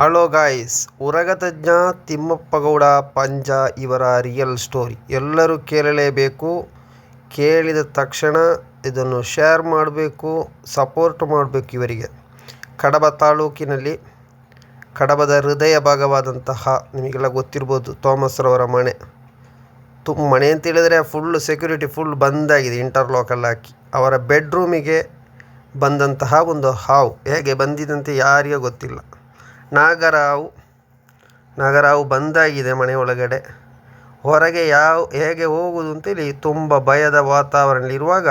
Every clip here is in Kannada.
ಹಲೋ ಗಾಯ್ಸ್ ಉರಗತಜ್ಞ ತಿಮ್ಮಪ್ಪಗೌಡ ಪಂಜ ಇವರ ರಿಯಲ್ ಸ್ಟೋರಿ ಎಲ್ಲರೂ ಕೇಳಲೇಬೇಕು. ಕೇಳಿದ ತಕ್ಷಣ ಇದನ್ನು ಶೇರ್ ಮಾಡಬೇಕು ಸಪೋರ್ಟ್ ಮಾಡಬೇಕು ಇವರಿಗೆ. ಕಡಬ ತಾಲೂಕಿನಲ್ಲಿ, ಕಡಬದ ಹೃದಯ ಭಾಗವಾದಂತಹ ನಿಮಗೆಲ್ಲ ಗೊತ್ತಿರ್ಬೋದು, ಥಾಮಸ್ ರವರ ಮನೆ. ತುಂಬ ಮನೆ ಅಂತ ಹೇಳಿದರೆ ಫುಲ್ ಸೆಕ್ಯೂರಿಟಿ ಫುಲ್ ಬಂದಾಗಿದೆ ಇಂಟರ್ಲಾಕಲ್ಲಿ ಹಾಕಿ. ಅವರ ಬೆಡ್ರೂಮಿಗೆ ಬಂದಂತಹ ಒಂದು ಹಾವು. ಹೇಗೆ ಬಂದಿದಂತೆ ಯಾರಿಗೂ ಗೊತ್ತಿಲ್ಲ. ನಾಗರಾವು, ನಾಗರಾವ್ ಬಂದಾಗಿದೆ ಮನೆ ಒಳಗಡೆ. ಹೊರಗೆ ಯಾವ, ಹೇಗೆ ಹೋಗುವುದು ಅಂತೇಳಿ ತುಂಬ ಭಯದ ವಾತಾವರಣದಲ್ಲಿರುವಾಗ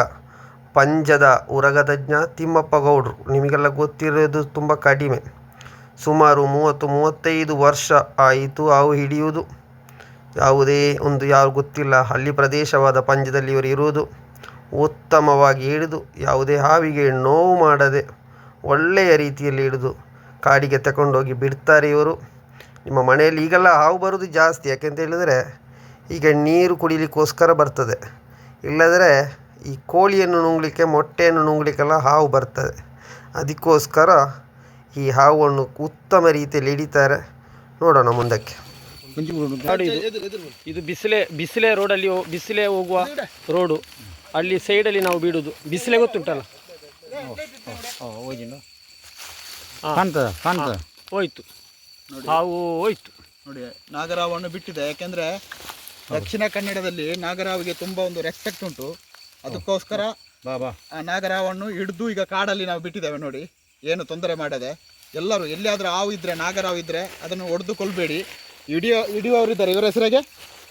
ಪಂಜದ ಉರಗತಜ್ಞ ತಿಮ್ಮಪ್ಪ ಗೌಡ್ರು, ನಿಮಗೆಲ್ಲ ಗೊತ್ತಿರೋದು ತುಂಬ ಕಡಿಮೆ. ಸುಮಾರು ಮೂವತ್ತು, ಮೂವತ್ತೈದು ವರ್ಷ ಆಯಿತು ಹಾವು ಹಿಡಿಯುವುದು. ಯಾವುದೇ ಒಂದು, ಯಾರು ಗೊತ್ತಿಲ್ಲ, ಹಳ್ಳಿ ಪ್ರದೇಶವಾದ ಪಂಜದಲ್ಲಿ ಇವರು ಇರುವುದು. ಉತ್ತಮವಾಗಿ ಹಿಡಿದು ಯಾವುದೇ ಹಾವಿಗೆ ನೋವು ಮಾಡದೆ ಒಳ್ಳೆಯ ರೀತಿಯಲ್ಲಿ ಹಿಡಿದು ಕಾಡಿಗೆ ತಗೊಂಡೋಗಿ ಬಿಡ್ತಾರೆ ಇವರು ನಿಮ್ಮ ಮನೆಯಲ್ಲಿ ಈಗೆಲ್ಲ ಹಾವು ಬರೋದು ಜಾಸ್ತಿ ಯಾಕೆಂತ ಹೇಳಿದರೆ ಈಗ ನೀರು ಕುಡಿಲಿಕ್ಕೋಸ್ಕರ ಬರ್ತದೆ ಇಲ್ಲದ್ರೆ ಈ ಕೋಳಿಯನ್ನು ನುಂಗಲಿಕ್ಕೆ ಮೊಟ್ಟೆಯನ್ನು ನುಂಗಲಿಕ್ಕೆಲ್ಲ ಹಾವು ಬರ್ತದೆ ಅದಕ್ಕೋಸ್ಕರ ಈ ಹಾವನ್ನು ಉತ್ತಮ ರೀತಿಯಲ್ಲಿ ಹಿಡಿತಾರೆ ನೋಡೋಣ ಮುಂದಕ್ಕೆ ಇದು ಬಿಸಿಲೆ ಬಿಸಿಲೆ ರೋಡಲ್ಲಿ ಬಿಸಿಲೆ ಹೋಗುವ ರೋಡು ಅಲ್ಲಿ ಸೈಡಲ್ಲಿ ನಾವು ಬಿಡೋದು ಬಿಸಿಲೆ ಗೊತ್ತುಂಟಲ್ಲ ಕಾಣ್ತದ ಕಾಣ್ತದ. ಹೋಯ್ತು. ಹಾವು ಹೋಯ್ತು. ನೋಡಿ ನಾಗರಾವನ್ನು ಬಿಟ್ಟಿದೆ. ಯಾಕೆಂದ್ರೆ ದಕ್ಷಿಣ ಕನ್ನಡದಲ್ಲಿ ನಾಗರಾವಿಗೆ ತುಂಬಾ ಒಂದು ರೆಸ್ಪೆಕ್ಟ್ ಉಂಟು. ಅದಕ್ಕೋಸ್ಕರ ಬಾ ಬಾ. ಆ ನಾಗರಾವನ್ನು ಹಿಡಿದು ಈಗ ಕಾಡಲ್ಲಿ ನಾವು ಬಿಟ್ಟಿದ್ದೇವೆ ನೋಡಿ. ಏನು ತೊಂದರೆ ಮಾಡದೆ. ಎಲ್ಲರೂ ಎಲ್ಲಿಯಾದ್ರೂ ಹಾವು ಇದ್ರೆ ನಾಗರಾವ್ ಇದ್ರೆ ಅದನ್ನು ಹೊಡೆದು ಕೊಲ್ಬೇಡಿ ಹಿಡಿಯೋ ಹಿಡಿಯೋರು ಇದ್ದಾರೆ. ಇವರ ಹೆಸರಿಗೆ?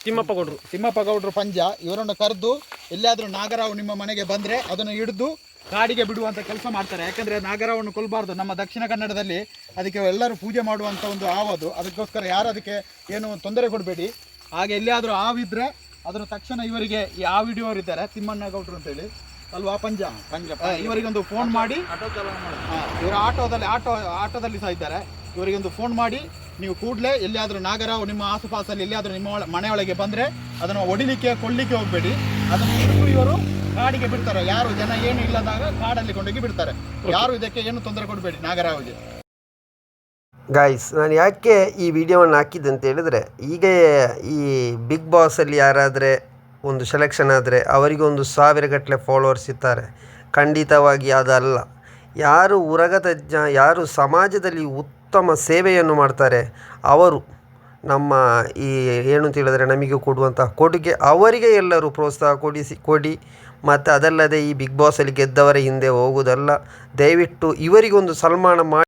ತಿಮ್ಮಪ್ಪ ಗೌಡ್ರು. ತಿಮ್ಮಪ್ಪ ಗೌಡ್ರು ಪಂಜ. ಇವರನ್ನು ಕರೆದು ಎಲ್ಲಿಯಾದ್ರೂ ನಾಗರಾವ್ ನಿಮ್ಮ ಮನೆಗೆ ಬಂದ್ರೆ ಅದನ್ನು ಹಿಡಿದು ಕಾಡಿಗೆ ಬಿಡುವಂತ ಕೆಲಸ ಮಾಡ್ತಾರೆ. ಯಾಕಂದ್ರೆ ನಾಗರವನ್ನು ಕೊಲ್ಬಾರ್ದು. ನಮ್ಮ ದಕ್ಷಿಣ ಕನ್ನಡದಲ್ಲಿ ಅದಕ್ಕೆ ಎಲ್ಲರೂ ಪೂಜೆ ಮಾಡುವಂತ ಒಂದು ಆವದು ಅದಕ್ಕೋಸ್ಕರ ಯಾರು ಅದಕ್ಕೆ ಏನು ತೊಂದರೆ ಕೊಡಬೇಡಿ. ಹಾಗೆ ಎಲ್ಲಿಯಾದರೂ ಹಾವಿದ್ರೆ ಅದರ ತಕ್ಷಣ ಇವರಿಗೆ ಈ ಆ ಹಿಡಿಯೋರು ಇದ್ದಾರೆ. ತಿಮ್ಮಣ್ಣ ಗೌಡ್ರು ಅಂತೇಳಿ. ಅಲ್ವಾ ಪಂಜ? ಪಂಜ ಇವರಿಗೊಂದು ಫೋನ್ ಮಾಡಿ. ಹಾ, ಇವರು ಆಟೋದಲ್ಲಿ ಆಟೋ ಆಟೋದಲ್ಲಿ ಸಹ ಇದ್ದಾರೆ. ಇವರಿಗೊಂದು ಫೋನ್ ಮಾಡಿ. ನೀವು ಕೂಡಲೇ ಎಲ್ಲಿಯಾದರೂ ನಾಗರಾವು ನಿಮ್ಮ ಆಸುಪಾಸಲ್ಲಿ ಎಲ್ಲಿಯಾದರೂ ನಿಮ್ಮ ಮನೆಯೊಳಗೆ ಬಂದರೆ ಅದನ್ನು ಹೊಡಿಲಿಕ್ಕೆ ಕೊಡಲಿಕ್ಕೆ ಹೋಗಬೇಡಿ. ಅದನ್ನು ಇವರು ಕಾಡಿಗೆ ಬಿಡ್ತಾರೆ. ಯಾರು ಜನ ಏನು ಇಲ್ಲದಾಗ ಕಾಡಲ್ಲಿ ಕೊಂಡೋಗಿ ಬಿಡ್ತಾರೆ. ಯಾರು ಇದಕ್ಕೆ ಏನು ತೊಂದರೆ ಕೊಡಬೇಡಿ. ನಾಗರಾವಿಗೆ. ಗಾಯ್ಸ್ ನಾನು ಯಾಕೆ ಈ ವಿಡಿಯೋವನ್ನು ಹಾಕಿದ್ದೆ ಅಂತ ಹೇಳಿದರೆ ಈಗ ಈ ಬಿಗ್ ಬಾಸಲ್ಲಿ ಯಾರಾದರೆ ಒಂದು ಸೆಲೆಕ್ಷನ್ ಆದರೆ ಅವರಿಗೊಂದು ಸಾವಿರಗಟ್ಟಲೆ ಫಾಲೋವರ್ಸ್ ಇರ್ತಾರೆ. ಖಂಡಿತವಾಗಿ ಅದಲ್ಲ. ಯಾರು ಉರಗತಜ್ಞ ಯಾರು ಸಮಾಜದಲ್ಲಿ ಉತ್ತಮ ಸೇವೆಯನ್ನು ಮಾಡ್ತಾರೆ ಅವರು ನಮ್ಮ ಈ ಏನು ಅಂತ ಹೇಳಿದರೆ ನಮಗೆ ಕೊಡುವಂತಹ ಕೊಡುಗೆ ಅವರಿಗೆ ಎಲ್ಲರೂ ಪ್ರೋತ್ಸಾಹ ಕೊಡಿಸಿ, ಕೊಡಿ. ಮತ್ತು ಅದಲ್ಲದೆ ಈ ಬಿಗ್ ಬಾಸಲ್ಲಿ ಗೆದ್ದವರ ಹಿಂದೆ ಹೋಗುವುದಲ್ಲ. ದಯವಿಟ್ಟು ಇವರಿಗೊಂದು ಸನ್ಮಾನ ಮಾಡಿ.